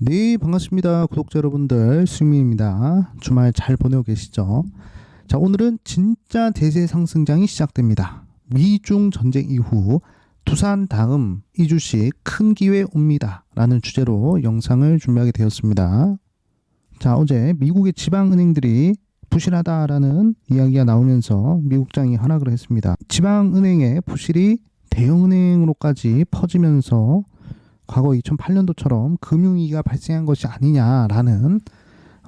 네, 반갑습니다. 구독자 여러분들, 수민입니다. 주말 잘 보내고 계시죠? 자, 오늘은 진짜 대세 상승장이 시작됩니다. 미중 전쟁 이후 두산 다음 이주식 큰 기회 옵니다. 라는 주제로 영상을 준비하게 되었습니다. 자, 어제 미국의 지방은행들이 부실하다라는 이야기가 나오면서 미국장이 하락을 했습니다. 지방은행의 부실이 대형은행으로까지 퍼지면서 과거 2008년도처럼 금융위기가 발생한 것이 아니냐라는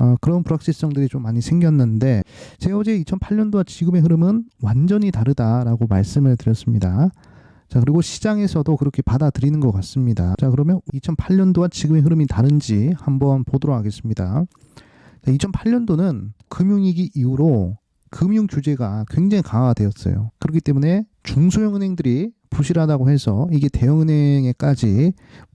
어, 그런 불확실성들이 좀 많이 생겼는데 제가 어제 2008년도와 지금의 흐름은 완전히 다르다라고 말씀을 드렸습니다. 자 그리고 시장에서도 그렇게 받아들이는 것 같습니다. 자 그러면 2008년도와 지금의 흐름이 다른지 한번 보도록 하겠습니다. 2008년도는 금융위기 이후로 금융 규제가 굉장히 강화가 되었어요. 그렇기 때문에 중소형 은행들이 부실하다고 해서 이게 대형 은행에까지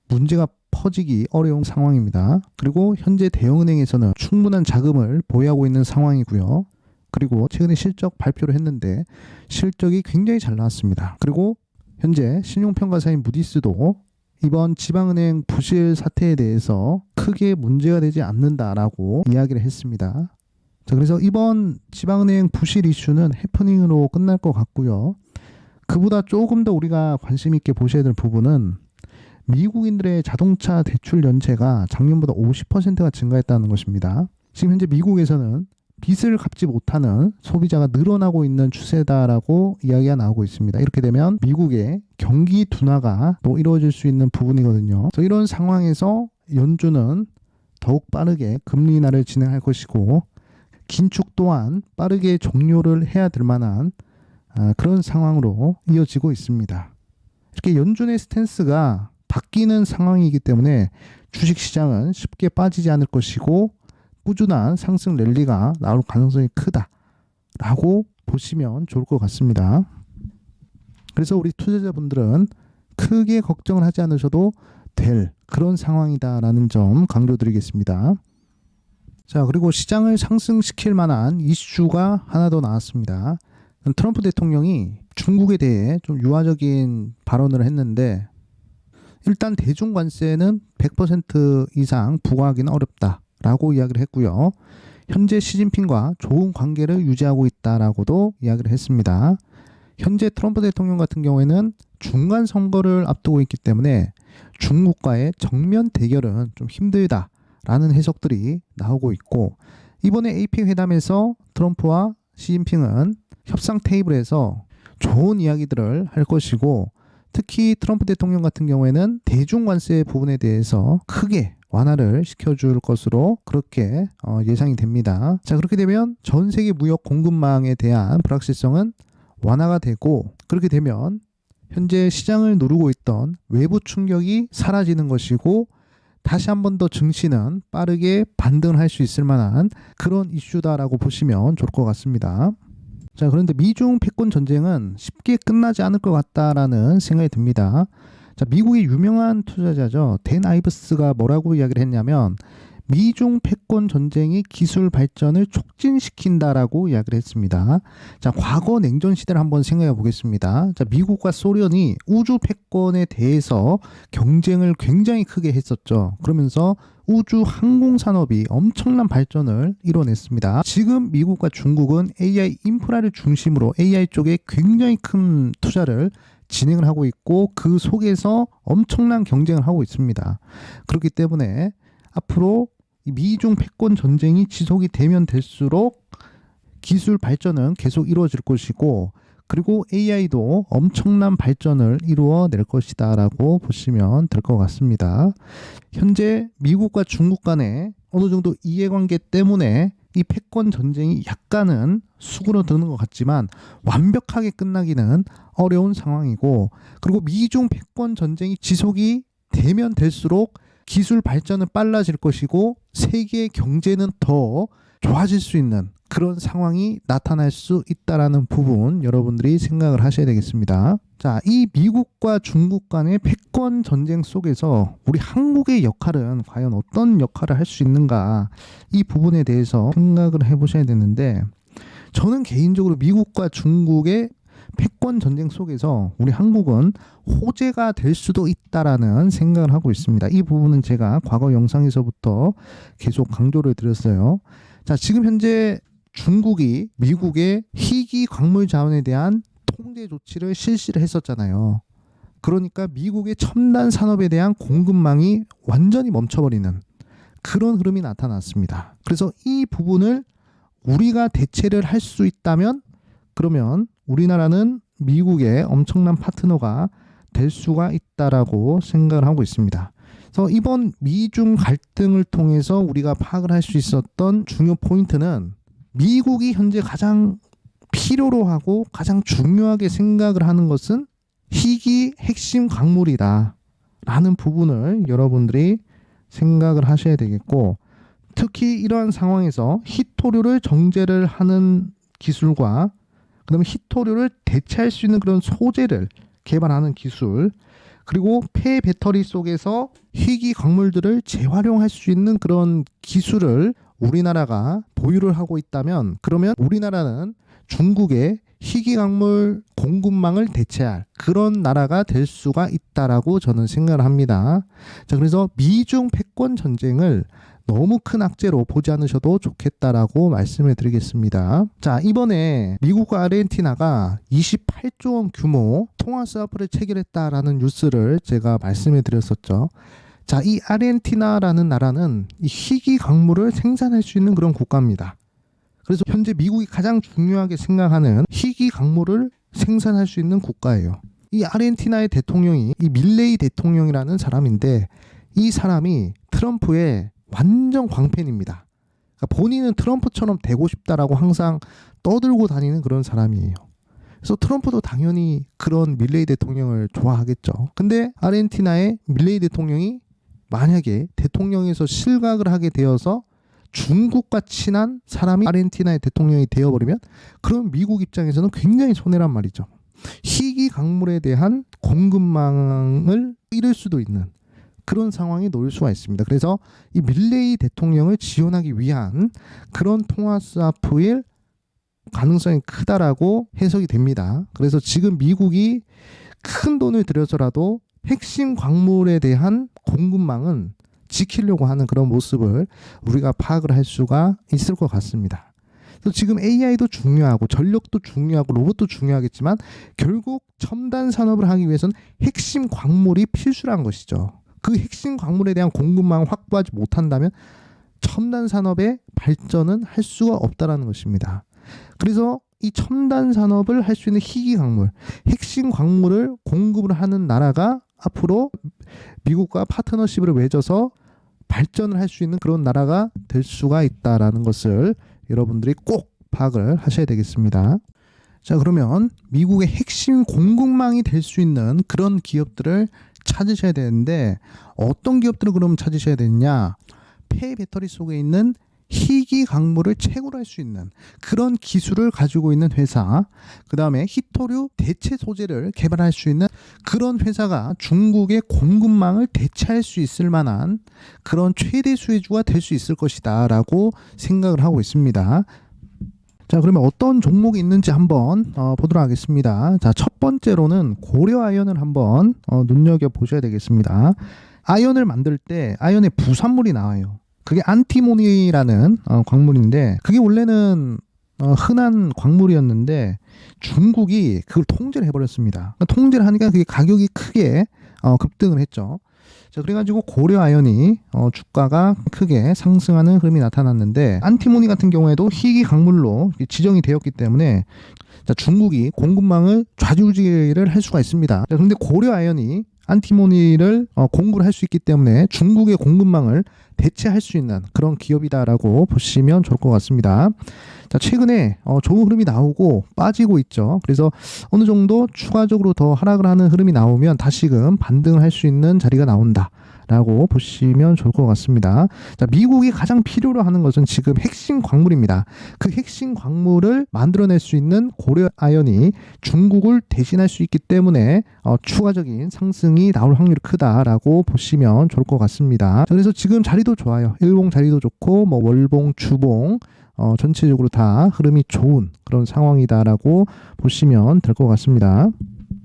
문제가 퍼지기 어려운 상황입니다. 그리고 현재 대형은행에서는 충분한 자금을 보유하고 있는 상황이고요. 그리고 최근에 실적 발표를 했는데 실적이 굉장히 잘 나왔습니다. 그리고 현재 신용평가사인 무디스도 이번 지방은행 부실 사태에 대해서 크게 문제가 되지 않는다라고 이야기를 했습니다. 자, 그래서 이번 지방은행 부실 이슈는 해프닝으로 끝날 것 같고요. 그보다 조금 더 우리가 관심 있게 보셔야 될 부분은 미국인들의 자동차 대출 연체가 작년보다 50%가 증가했다는 것입니다. 지금 현재 미국에서는 빚을 갚지 못하는 소비자가 늘어나고 있는 추세다라고 이야기가 나오고 있습니다. 이렇게 되면 미국의 경기 둔화가 또 이루어질 수 있는 부분이거든요. 그래서 이런 상황에서 연준은 더욱 빠르게 금리 인하를 진행할 것이고 긴축 또한 빠르게 종료를 해야 될 만한 아, 그런 상황으로 이어지고 있습니다. 이렇게 연준의 스탠스가 바뀌는 상황이기 때문에 주식 시장은 쉽게 빠지지 않을 것이고 꾸준한 상승 랠리가 나올 가능성이 크다라고 보시면 좋을 것 같습니다. 그래서 우리 투자자분들은 크게 걱정을 하지 않으셔도 될 그런 상황이다라는 점 강조드리겠습니다. 자, 그리고 시장을 상승시킬 만한 이슈가 하나 더 나왔습니다. 트럼프 대통령이 중국에 대해 좀 유화적인 발언을 했는데 일단 대중 관세는 100% 이상 부과하기는 어렵다라고 이야기를 했고요. 현재 시진핑과 좋은 관계를 유지하고 있다라고도 이야기를 했습니다. 현재 트럼프 대통령 같은 경우에는 중간 선거를 앞두고 있기 때문에 중국과의 정면 대결은 좀 힘들다라는 해석들이 나오고 있고 이번에 AP 회담에서 트럼프와 시진핑은 협상 테이블에서 좋은 이야기들을 할 것이고 특히 트럼프 대통령 같은 경우에는 대중 관세 부분에 대해서 크게 완화를 시켜줄 것으로 그렇게 어, 예상이 됩니다. 자 그렇게 되면 전 세계 무역 공급망에 대한 불확실성은 완화가 되고 그렇게 되면 현재 시장을 누르고 있던 외부 충격이 사라지는 것이고 다시 한 번 더 증시는 빠르게 반등을 할수 있을 만한 그런 이슈다라고 보시면 좋을 것 같습니다. 자, 그런데 미중 패권 전쟁은 쉽게 끝나지 않을 것 같다라는 생각이 듭니다. 자, 미국의 유명한 투자자죠. 댄 아이브스가 뭐라고 이야기를 했냐면 미중 패권 전쟁이 기술 발전을 촉진시킨다라고 이야기를 했습니다. 자, 과거 냉전 시대를 한번 생각해 보겠습니다. 자, 미국과 소련이 우주 패권에 대해서 경쟁을 굉장히 크게 했었죠. 그러면서 우주 항공 산업이 엄청난 발전을 이뤄냈습니다. 지금 미국과 중국은 AI 인프라를 중심으로 AI 쪽에 굉장히 큰 투자를 진행을 하고 있고 그 속에서 엄청난 경쟁을 하고 있습니다. 그렇기 때문에 앞으로 미중 패권 전쟁이 지속이 되면 될수록 기술 발전은 계속 이루어질 것이고 그리고 AI도 엄청난 발전을 이루어낼 것이다라고 보시면 될 것 같습니다. 현재 미국과 중국 간의 어느 정도 이해관계 때문에 이 패권 전쟁이 약간은 수그러드는 것 같지만 완벽하게 끝나기는 어려운 상황이고 그리고 미중 패권 전쟁이 지속이 되면 될수록 기술 발전은 빨라질 것이고 세계 경제는 더 좋아질 수 있는 그런 상황이 나타날 수 있다라는 부분 여러분들이 생각을 하셔야 되겠습니다. 자, 이 미국과 중국 간의 패권 전쟁 속에서 우리 한국의 역할은 과연 어떤 역할을 할 수 있는가 이 부분에 대해서 생각을 해보셔야 되는데 저는 개인적으로 미국과 중국의 패권 전쟁 속에서 우리 한국은 호재가 될 수도 있다라는 생각을 하고 있습니다. 이 부분은 제가 과거 영상에서부터 계속 강조를 드렸어요. 자, 지금 현재 중국이 미국의 희귀 광물 자원에 대한 통제 조치를 실시를 했었잖아요. 그러니까 미국의 첨단 산업에 대한 공급망이 완전히 멈춰버리는 그런 흐름이 나타났습니다. 그래서 이 부분을 우리가 대체를 할 수 있다면 그러면 우리나라는 미국의 엄청난 파트너가 될 수가 있다라고 생각을 하고 있습니다. 그래서 이번 미중 갈등을 통해서 우리가 파악을 할 수 있었던 중요 포인트는 미국이 현재 가장 필요로 하고 가장 중요하게 생각을 하는 것은 희귀 핵심 광물이다. 라는 부분을 여러분들이 생각을 하셔야 되겠고, 특히 이러한 상황에서 히토류를 정제를 하는 기술과 그다음에 히토류를 대체할 수 있는 그런 소재를 개발하는 기술 그리고 폐 배터리 속에서 희귀 광물들을 재활용할 수 있는 그런 기술을 우리나라가 보유를 하고 있다면 그러면 우리나라는 중국의 희귀 광물 공급망을 대체할 그런 나라가 될 수가 있다라고 저는 생각을 합니다. 자, 그래서 미중 패권 전쟁을 너무 큰 악재로 보지 않으셔도 좋겠다라고 말씀을 드리겠습니다. 자, 이번에 미국과 아르헨티나가 28조 원 규모 통화 스와프를 체결했다라는 뉴스를 제가 말씀을 드렸었죠. 자, 이 아르헨티나라는 나라는 이 희귀 광물을 생산할 수 있는 그런 국가입니다. 그래서 현재 미국이 가장 중요하게 생각하는 희귀 광물을 생산할 수 있는 국가예요. 이 아르헨티나의 대통령이 이 밀레이 대통령이라는 사람인데 이 사람이 트럼프의 완전 광팬입니다. 그러니까 본인은 트럼프처럼 되고 싶다라고 항상 떠들고 다니는 그런 사람이에요. 그래서 트럼프도 당연히 그런 밀레이 대통령을 좋아하겠죠. 근데 아르헨티나의 밀레이 대통령이 만약에 대통령에서 실각을 하게 되어서 중국과 친한 사람이 아르헨티나의 대통령이 되어버리면 그럼 미국 입장에서는 굉장히 손해란 말이죠. 희귀 강물에 대한 공급망을 잃을 수도 있는 그런 상황이 놓일 수가 있습니다. 그래서 이 밀레이 대통령을 지원하기 위한 그런 통화 스와프일 가능성이 크다라고 해석이 됩니다. 그래서 지금 미국이 큰 돈을 들여서라도 핵심 광물에 대한 공급망은 지키려고 하는 그런 모습을 우리가 파악을 할 수가 있을 것 같습니다. 그래서 지금 AI도 중요하고 전력도 중요하고 로봇도 중요하겠지만 결국 첨단 산업을 하기 위해서는 핵심 광물이 필수란 것이죠. 그 핵심 광물에 대한 공급망을 확보하지 못한다면 첨단 산업의 발전은 할 수가 없다라는 것입니다. 그래서 이 첨단 산업을 할 수 있는 희귀 광물, 핵심 광물을 공급을 하는 나라가 앞으로 미국과 파트너십을 맺어서 발전을 할 수 있는 그런 나라가 될 수가 있다라는 것을 여러분들이 꼭 파악을 하셔야 되겠습니다. 자, 그러면 미국의 핵심 공급망이 될 수 있는 그런 기업들을 찾으셔야 되는데 어떤 기업들을 그러면 찾으셔야 되느냐? 폐 배터리 속에 있는 희귀 광물을 채굴할 수 있는 그런 기술을 가지고 있는 회사, 그 다음에 히토류 대체 소재를 개발할 수 있는 그런 회사가 중국의 공급망을 대체할 수 있을 만한 그런 최대 수혜주가 될 수 있을 것이다 라고 생각을 하고 있습니다. 자, 그러면 어떤 종목이 있는지 한번 어, 보도록 하겠습니다. 자, 첫 번째로는 고려 아연을 한번 어, 눈여겨 보셔야 되겠습니다. 아연을 만들 때 아연의 부산물이 나와요. 그게 안티모니라는 어, 광물인데 그게 원래는 어, 흔한 광물이었는데 중국이 그걸 통제를 해버렸습니다. 통제를 하니까 그게 가격이 크게 어, 급등을 했죠. 자, 그래가지고 고려 아연이 어, 주가가 크게 상승하는 흐름이 나타났는데 안티모니 같은 경우에도 희귀 광물로 지정이 되었기 때문에 자, 중국이 공급망을 좌지우지를 할 수가 있습니다. 자, 그런데 고려 아연이 안티모니를 어, 공급을 할 수 있기 때문에 중국의 공급망을 대체할 수 있는 그런 기업이다라고 보시면 좋을 것 같습니다. 자, 최근에 어, 좋은 흐름이 나오고 빠지고 있죠. 그래서 어느 정도 추가적으로 더 하락을 하는 흐름이 나오면 다시금 반등을 할 수 있는 자리가 나온다. 라고 보시면 좋을 것 같습니다. 자, 미국이 가장 필요로 하는 것은 지금 핵심 광물입니다. 그 핵심 광물을 만들어낼 수 있는 고려 아연이 중국을 대신할 수 있기 때문에 어, 추가적인 상승이 나올 확률이 크다라고 보시면 좋을 것 같습니다. 자, 그래서 지금 자리도 좋아요. 일봉 자리도 좋고 뭐 월봉, 주봉 어, 전체적으로 다 흐름이 좋은 그런 상황이다라고 보시면 될 것 같습니다.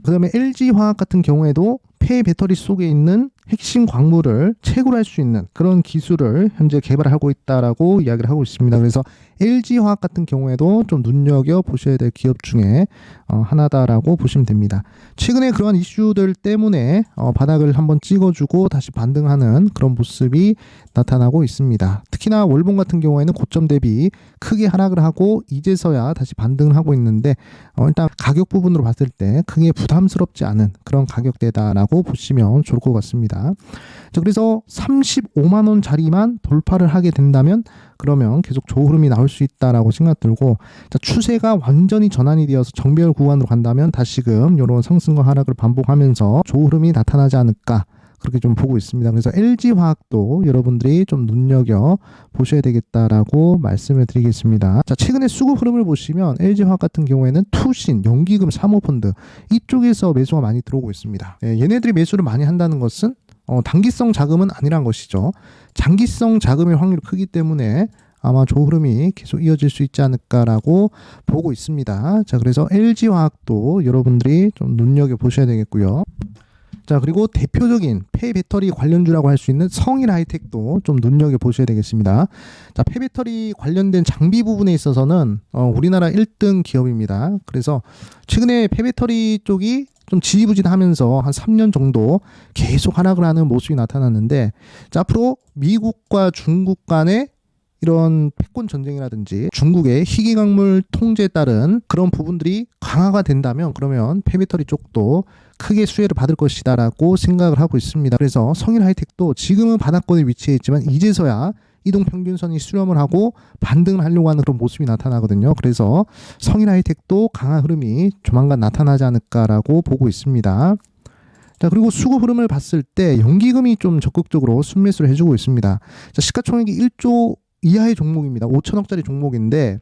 그 다음에 LG 화학 같은 경우에도 폐 배터리 속에 있는 핵심 광물을 채굴할 수 있는 그런 기술을 현재 개발하고 있다라고 이야기를 하고 있습니다. 그래서 LG 화학 같은 경우에도 좀 눈여겨 보셔야 될 기업 중에 어, 하나다라고 보시면 됩니다. 최근에 그러한 이슈들 때문에 어, 바닥을 한번 찍어주고 다시 반등하는 그런 모습이 나타나고 있습니다. 특히나 월봉 같은 경우에는 고점 대비 크게 하락을 하고 이제서야 다시 반등을 하고 있는데 어, 일단 가격 부분으로 봤을 때 크게 부담스럽지 않은 그런 가격대다라고 보시면 좋을 것 같습니다. 자, 그래서 35만 원짜리만 돌파를 하게 된다면 그러면 계속 좋은 흐름이 나올 수 있다라고 생각 들고 자, 추세가 완전히 전환이 되어서 정배열 구간으로 간다면 다시금 이런 상승과 하락을 반복하면서 좋은 흐름이 나타나지 않을까 그렇게 좀 보고 있습니다. 그래서 LG 화학도 여러분들이 좀 눈여겨 보셔야 되겠다라고 말씀을 드리겠습니다. 자, 최근에 수급 흐름을 보시면 LG 화학 같은 경우에는 투신, 연기금, 사모펀드 이쪽에서 매수가 많이 들어오고 있습니다. 예, 얘네들이 매수를 많이 한다는 것은 어, 단기성 자금은 아니란 것이죠. 장기성 자금의 확률이 크기 때문에 아마 좋은 흐름이 계속 이어질 수 있지 않을까라고 보고 있습니다. 자, 그래서 LG 화학도 여러분들이 좀 눈여겨 보셔야 되겠고요. 자 그리고 대표적인 폐 배터리 관련주라고 할 수 있는 성일 하이텍도 좀 눈여겨 보셔야 되겠습니다. 자 폐 배터리 관련된 장비 부분에 있어서는 어, 우리나라 1등 기업입니다. 그래서 최근에 폐 배터리 쪽이 좀 지지부진하면서 한 3년 정도 계속 하락을 하는 모습이 나타났는데 자 앞으로 미국과 중국 간의 이런 패권 전쟁이라든지 중국의 희귀 광물 통제에 따른 그런 부분들이 강화가 된다면 그러면 폐배터리 쪽도 크게 수혜를 받을 것이다라고 생각을 하고 있습니다. 그래서 성일 하이텍도 지금은 바닥권에 위치해 있지만 이제서야 이동 평균선이 수렴을 하고 반등을 하려고 하는 그런 모습이 나타나거든요. 그래서 성일 하이텍도 강한 흐름이 조만간 나타나지 않을까라고 보고 있습니다. 자, 그리고 수급 흐름을 봤을 때 연기금이 좀 적극적으로 순매수를 해주고 있습니다. 자, 시가총액이 1조 이하의 종목입니다. 5천억짜리 종목인데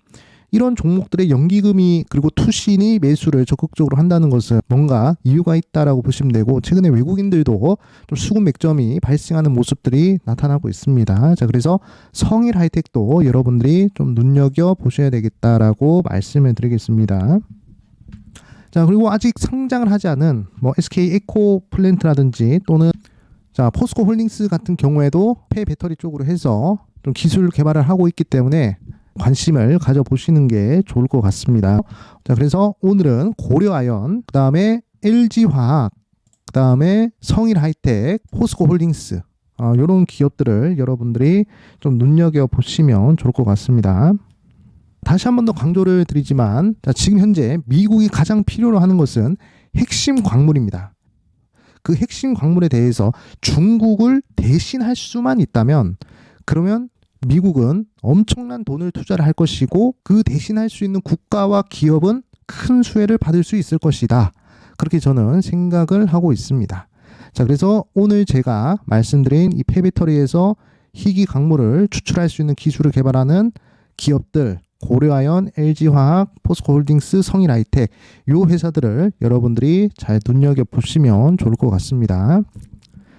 이런 종목들의 연기금이 그리고 투신이 매수를 적극적으로 한다는 것은 뭔가 이유가 있다라고 보시면 되고 최근에 외국인들도 좀 수급 맥점이 발생하는 모습들이 나타나고 있습니다. 자 그래서 성일 하이텍도 여러분들이 좀 눈여겨 보셔야 되겠다라고 말씀을 드리겠습니다. 자 그리고 아직 상장을 하지 않은 뭐 SK 에코 플랜트라든지 또는 자 포스코 홀딩스 같은 경우에도 폐 배터리 쪽으로 해서 좀 기술 개발을 하고 있기 때문에 관심을 가져보시는 게 좋을 것 같습니다. 자, 그래서 오늘은 고려아연, 그 다음에 LG화학, 그 다음에 성일하이텍, 포스코홀딩스 어, 이런 기업들을 여러분들이 좀 눈여겨 보시면 좋을 것 같습니다. 다시 한 번 더 강조를 드리지만 자, 지금 현재 미국이 가장 필요로 하는 것은 핵심 광물입니다. 그 핵심 광물에 대해서 중국을 대신할 수만 있다면 그러면 미국은 엄청난 돈을 투자를 할 것이고 그 대신할 수 있는 국가와 기업은 큰 수혜를 받을 수 있을 것이다. 그렇게 저는 생각을 하고 있습니다. 자, 그래서 오늘 제가 말씀드린 이 폐배터리에서 희귀 강물을 추출할 수 있는 기술을 개발하는 기업들 고려아연, LG화학, 포스코홀딩스, 성일하이텍 요 회사들을 여러분들이 잘 눈여겨 보시면 좋을 것 같습니다.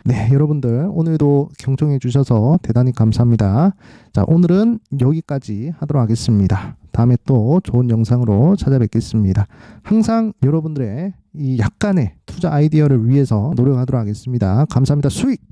네, 여러분들 오늘도 경청해 주셔서 대단히 감사합니다. 자, 오늘은 여기까지 하도록 하겠습니다. 다음에 또 좋은 영상으로 찾아뵙겠습니다. 항상 여러분들의 이 약간의 투자 아이디어를 위해서 노력하도록 하겠습니다. 감사합니다. 수익!